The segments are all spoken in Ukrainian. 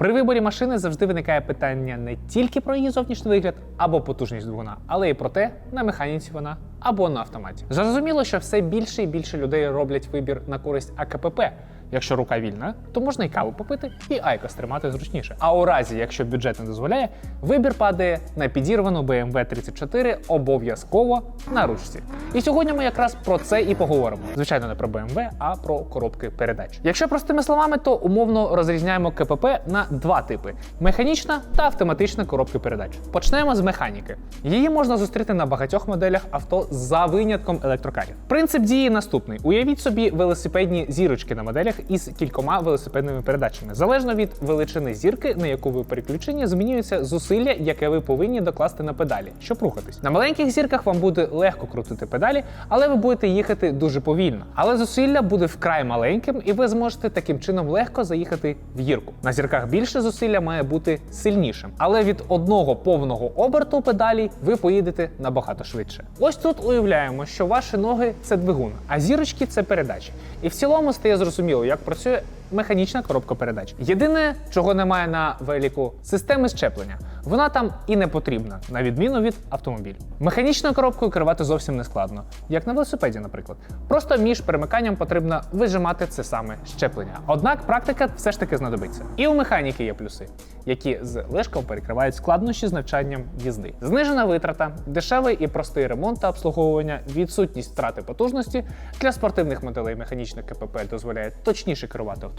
При виборі машини завжди виникає питання не тільки про її зовнішній вигляд або потужність двигуна, але й про те, на механіці вона або на автоматі. Зрозуміло, що все більше і більше людей роблять вибір на користь АКПП. Якщо рука вільна, то можна і каву попити, і айкос тримати зручніше. А у разі, якщо бюджет не дозволяє, вибір падає на підірвану BMW 34 обов'язково на ручці. І сьогодні ми якраз про це і поговоримо. Звичайно, не про BMW, а про коробки передач. Якщо простими словами, то умовно розрізняємо КПП на два типи: механічна та автоматична коробки передач. Почнемо з механіки. Її можна зустріти на багатьох моделях авто за винятком електрокарів. Принцип дії наступний: уявіть собі велосипедні зірочки на моделях із кількома велосипедними передачами. Залежно від величини зірки, на яку ви переключені, змінюється зусилля, яке ви повинні докласти на педалі, щоб рухатись. На маленьких зірках вам буде легко крутити педалі, але ви будете їхати дуже повільно. Але зусилля буде вкрай маленьким, і ви зможете таким чином легко заїхати в гірку. На зірках більше зусилля має бути сильнішим, але від одного повного оберту педалі ви поїдете набагато швидше. Ось тут уявляємо, що ваші ноги це двигун, а зірочки це передачі. І в цілому стає зрозуміло, як працює механічна коробка передач. Єдине, чого немає на велику, системи щеплення. Вона там і не потрібна, на відміну від автомобілю. Механічною коробкою керувати зовсім не складно, як на велосипеді, наприклад. Просто між перемиканням потрібно вижимати це саме щеплення. Однак практика все ж таки знадобиться. І у механіки є плюси, які з лишком перекривають складнощі з навчанням їзди. Знижена витрата, дешевий і простий ремонт та обслуговування, відсутність втрати потужності для спортивних моделей механічних КПП дозволяє точніше керувати автомобілем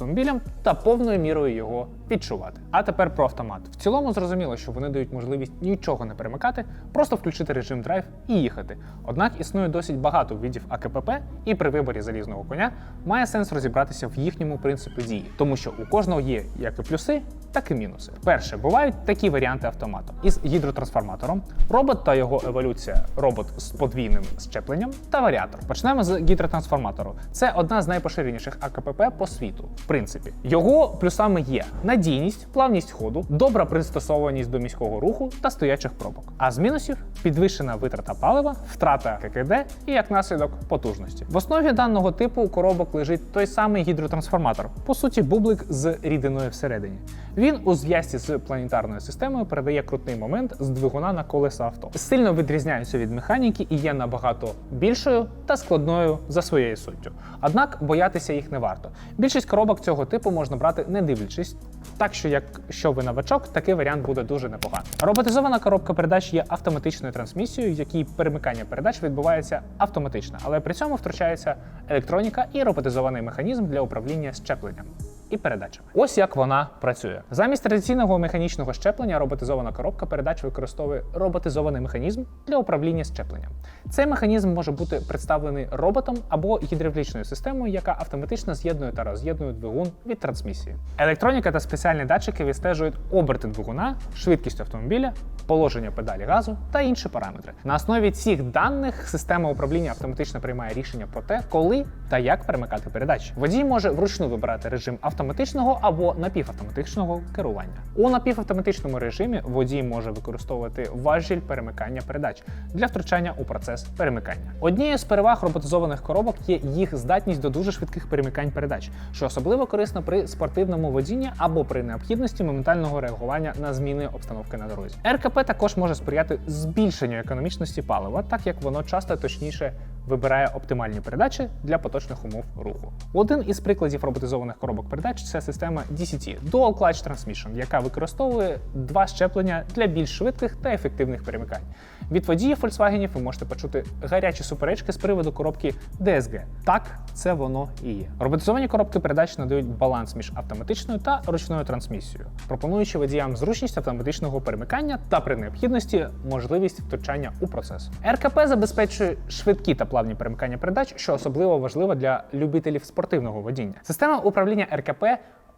та повною мірою його відчувати. А тепер про автомат. В цілому зрозуміло, що вони дають можливість нічого не перемикати, просто включити режим драйв і їхати. Однак існує досить багато видів АКПП, і при виборі залізного коня має сенс розібратися в їхньому принципі дії, тому що у кожного є як і плюси, так і мінуси. Перше, бувають такі варіанти автомату із гідротрансформатором, робот та його еволюція, робот з подвійним щепленням та варіатор. Почнемо з гідротрансформатору. Це одна з найпоширеніших АКПП по світу. В принципі, його плюсами є надійність, плавність ходу, добра пристосованість до міського руху та стоячих пробок. А з мінусів підвищена витрата палива, втрата ККД і як наслідок потужності. В основі даного типу коробок лежить той самий гідротрансформатор, по суті, бублик з рідиною всередині. Він у зв'язці з планетарною системою передає крутний момент з двигуна на колеса авто. Сильно відрізняється від механіки і є набагато більшою та складною за своєю суттю. Однак боятися їх не варто. Більшість коробок цього типу можна брати не дивлячись. Так що, якщо ви новачок, такий варіант буде дуже непоганий. Роботизована коробка передач є автоматичною трансмісією, в якій перемикання передач відбувається автоматично, але при цьому втручається електроніка і роботизований механізм для управління щепленням. І передачами. Ось як вона працює. Замість традиційного механічного щеплення роботизована коробка передач використовує роботизований механізм для управління щепленням. Цей механізм може бути представлений роботом або гідравлічною системою, яка автоматично з'єднує та роз'єднує двигун від трансмісії. Електроніка та спеціальні датчики відстежують оберти двигуна, швидкість автомобіля, положення педалі газу та інші параметри. На основі цих даних система управління автоматично приймає рішення про те, коли та як перемикати передачі. Водій може вручну вибирати режим автоматичного або напівавтоматичного керування. У напівавтоматичному режимі водій може використовувати важіль перемикання передач для втручання у процес перемикання. Однією з переваг роботизованих коробок є їх здатність до дуже швидких перемикань передач, що особливо корисно при спортивному водінні або при необхідності моментального реагування на зміни обстановки на дорозі. РКП також може сприяти збільшенню економічності палива, так як воно часто точніше вибирає оптимальні передачі для поточних умов руху. Один із прикладів роботизованих коробок передач це система DCT Dual Clutch Transmission, яка використовує два щеплення для більш швидких та ефективних перемикань. Від водіїв Volkswagen ви можете почути гарячі суперечки з приводу коробки DSG. Так, це воно і є. Роботизовані коробки передач надають баланс між автоматичною та ручною трансмісією, пропонуючи водіям зручність автоматичного перемикання та при необхідності можливість втручання у процес. РКП забезпечує швидкі та плавні перемикання передач, що особливо важливо для любителів спортивного водіння. Система управління РКП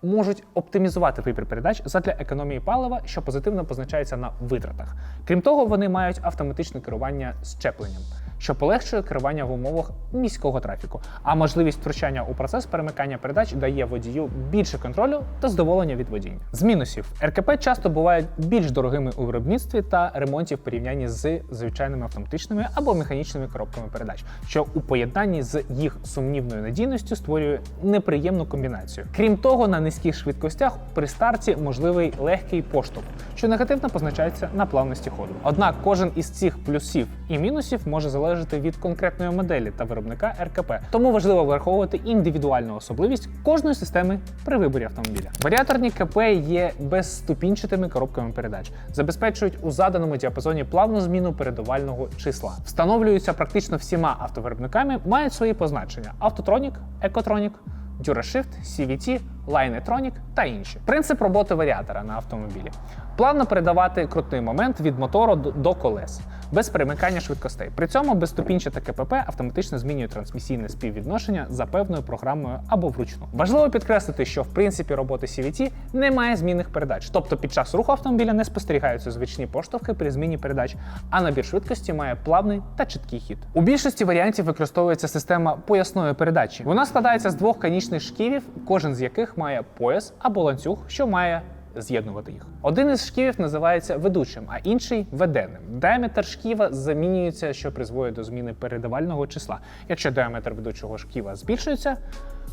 можуть оптимізувати вибір передач задля економії палива, що позитивно позначається на витратах. Крім того, вони мають автоматичне керування щепленням, що полегшує керування в умовах міського трафіку. А можливість втручання у процес перемикання передач дає водію більше контролю та задоволення від водіння. З мінусів РКП часто бувають більш дорогими у виробництві та ремонті в порівнянні з звичайними автоматичними або механічними коробками передач, що у поєднанні з їх сумнівною надійністю створює неприємну комбінацію. Крім того, на низьких швидкостях при старті можливий легкий поштовх, що негативно позначається на плавності ходу. Однак кожен із цих плюсів і мінусів може залежати від конкретної моделі та виробника РКП, тому важливо враховувати індивідуальну особливість кожної системи при виборі автомобіля. Варіаторні КП є безступінчатими коробками передач, забезпечують у заданому діапазоні плавну зміну передавального числа. Встановлюються практично всіма автовиробниками, мають свої позначення: Автотронік, Екотронік. DuraShift, CVT, Linetronic та інші. Принцип роботи варіатора на автомобілі. Плавно передавати крутний момент від мотору до- колес, без перемикання швидкостей. При цьому безступінчате КПП автоматично змінює трансмісійне співвідношення за певною програмою або вручну. Важливо підкреслити, що в принципі роботи CVT немає змінних передач, тобто під час руху автомобіля не спостерігаються звичні поштовхи при зміні передач, а набір швидкості має плавний та чіткий хід. У більшості варіантів використовується система поясної передачі. Вона складається з двох канічних шківів, кожен з яких має пояс або ланцюг, що має з'єднувати їх. Один із шківів називається ведучим, а інший веденим. Діаметр шківа замінюється, що призводить до зміни передавального числа. Якщо діаметр ведучого шківа збільшується,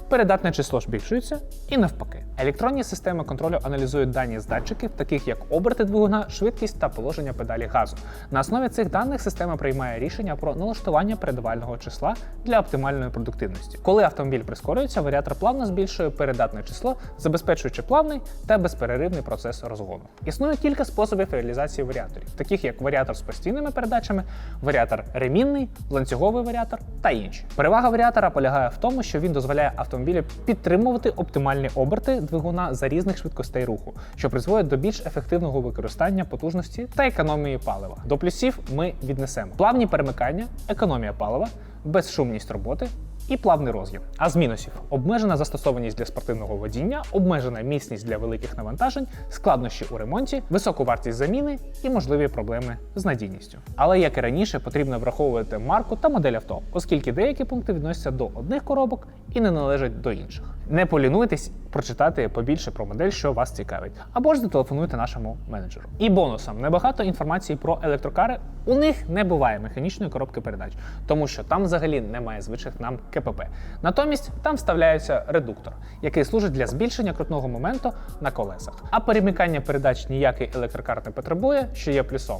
передатне число збільшується і навпаки. Електронні системи контролю аналізують дані з датчиків, таких як оберти двигуна, швидкість та положення педалі газу. На основі цих даних система приймає рішення про налаштування передавального числа для оптимальної продуктивності. Коли автомобіль прискорюється, варіатор плавно збільшує передатне число, забезпечуючи плавний та безперервний процес розгону. Існує кілька способів реалізації варіаторів, таких як варіатор з постійними передачами, варіатор ремінний, ланцюговий варіатор та інші. Перевага варіатора полягає в тому, що він дозволяє автомобілю підтримувати оптимальні оберти двигуна за різних швидкостей руху, що призводить до більш ефективного використання потужності та економії палива. До плюсів ми віднесемо плавні перемикання, економія палива, безшумність роботи. І плавний розгін. А з мінусів обмежена застосованість для спортивного водіння, обмежена міцність для великих навантажень, складнощі у ремонті, високу вартість заміни і можливі проблеми з надійністю. Але як і раніше, потрібно враховувати марку та модель авто, оскільки деякі пункти відносяться до одних коробок і не належать до інших. Не полінуйтесь прочитати побільше про модель, що вас цікавить, або ж зателефонуйте нашому менеджеру. І бонусом небагато інформації про електрокари. У них не буває механічної коробки передач, тому що там взагалі немає звичних нам КПП. Натомість там вставляється редуктор, який служить для збільшення крутного моменту на колесах. А перемикання передач ніякий електрокар не потребує, що є плюсом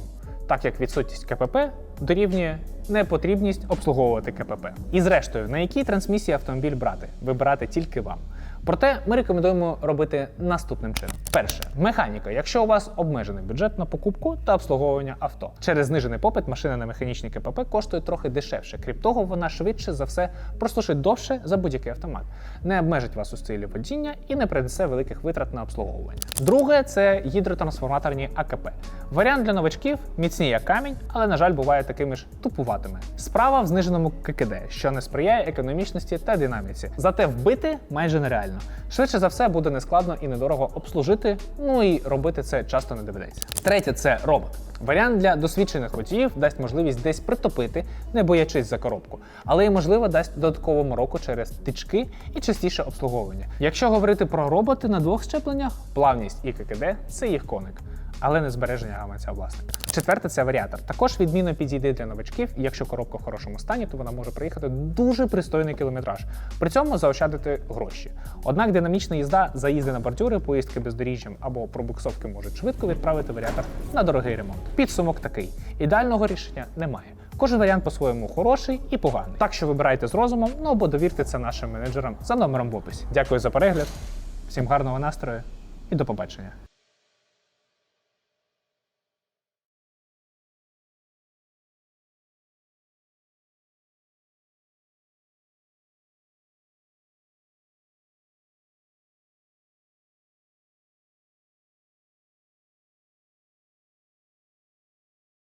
так як відсутність КПП дорівнює непотрібність обслуговувати КПП. І зрештою, на якій трансмісії автомобіль брати, вибирати тільки вам. Проте ми рекомендуємо робити наступним чином: перше, механіка. Якщо у вас обмежений бюджет на покупку та обслуговування авто, через знижений попит машина на механічній КПП коштує трохи дешевше. Крім того, вона швидше за все прослужить довше за будь-який автомат, не обмежить вас у стилі водіння і не принесе великих витрат на обслуговування. Друге це гідротрансформаторні АКП. Варіант для новачків міцні як камінь, але на жаль буває такими ж тупуватими. Справа в зниженому ККД, що не сприяє економічності та динаміці. Зате вбити майже нереально. Швидше за все буде нескладно і недорого обслужити, ну і робити це часто не доведеться. Третє це робот. Варіант для досвідчених водіїв дасть можливість десь притопити, не боячись за коробку, але й можливо дасть додаткову мороку через тички і частіше обслуговування. Якщо говорити про роботи на двох щепленнях, плавність і ККД це їх коник. Але не збереження гаманця власника. Четверте це варіатор. Також відмінно підійде для новачків, і якщо коробка в хорошому стані, то вона може проїхати дуже пристойний кілометраж. При цьому заощадити гроші. Однак динамічна їзда, заїзди на бордюри, поїздки бездоріжжям або пробуксовки можуть швидко відправити варіатор на дорогий ремонт. Підсумок такий: ідеального рішення немає. Кожен варіант по-своєму хороший і поганий. Так що вибирайте з розумом, ну або довірте це нашим менеджерам за номером в описі. Дякую за перегляд, всім гарного настрою і до побачення.